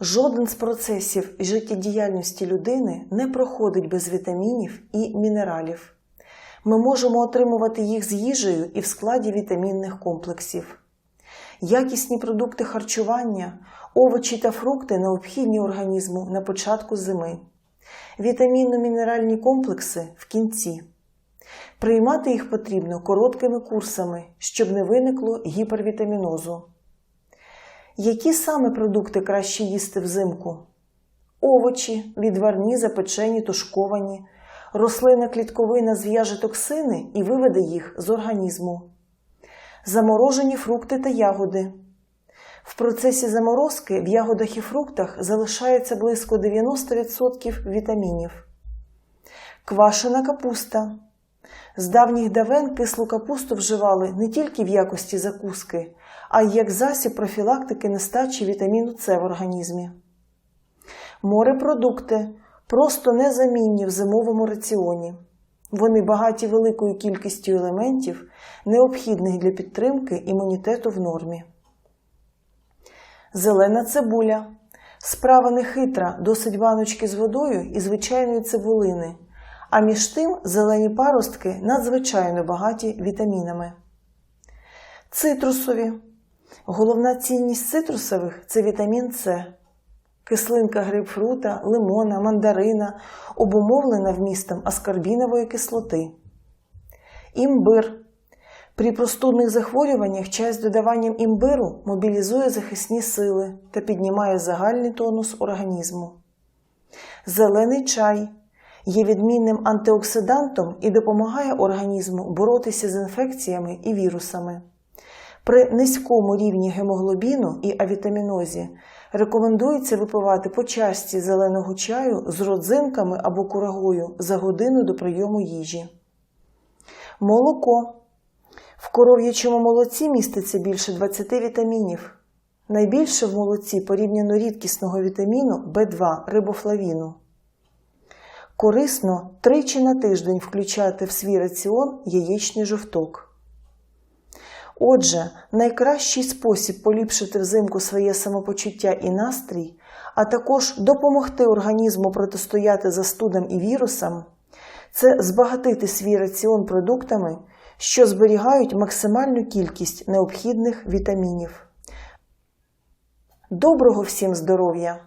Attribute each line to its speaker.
Speaker 1: Жоден з процесів життєдіяльності людини не проходить без вітамінів і мінералів. Ми можемо отримувати їх з їжею і в складі вітамінних комплексів. Якісні продукти харчування, овочі та фрукти необхідні організму на початку зими. Вітамінно-мінеральні комплекси в кінці. Приймати їх потрібно короткими курсами, щоб не виникло гіпервітамінозу. Які саме продукти краще їсти взимку? Овочі, відварні, запечені, тушковані, рослина клітковина зв'яже токсини і виведе їх з організму. Заморожені фрукти та ягоди. В процесі заморозки в ягодах і фруктах залишається близько 90% вітамінів. Квашена капуста. З давніх давен кислу капусту вживали не тільки в якості закуски, а й як засіб профілактики нестачі вітаміну С в організмі. Морепродукти просто незамінні в зимовому раціоні. Вони багаті великою кількістю елементів, необхідних для підтримки імунітету в нормі. Зелена цибуля. Справа не хитра, досить баночки з водою і звичайної цибулини. А між тим зелені паростки надзвичайно багаті вітамінами. Цитрусові. Головна цінність цитрусових це вітамін С. Кислинка грейпфрута, лимона, мандарина обумовлена вмістом аскорбінової кислоти. Імбир. При простудних захворюваннях чай з додаванням імбиру мобілізує захисні сили та піднімає загальний тонус організму. Зелений чай є відмінним антиоксидантом і допомагає організму боротися з інфекціями і вірусами. При низькому рівні гемоглобіну і авітамінозі рекомендується випивати по чашці зеленого чаю з родзинками або курагою за годину до прийому їжі. Молоко. В коров'ячому молоці міститься більше 20 вітамінів. Найбільше в молоці порівняно рідкісного вітаміну В2 рибофлавіну. Корисно тричі на тиждень включати в свій раціон яєчний жовток. Отже, найкращий спосіб поліпшити взимку своє самопочуття і настрій, а також допомогти організму протистояти застудам і вірусам це збагатити свій раціон продуктами, що зберігають максимальну кількість необхідних вітамінів. Доброго всім здоров'я!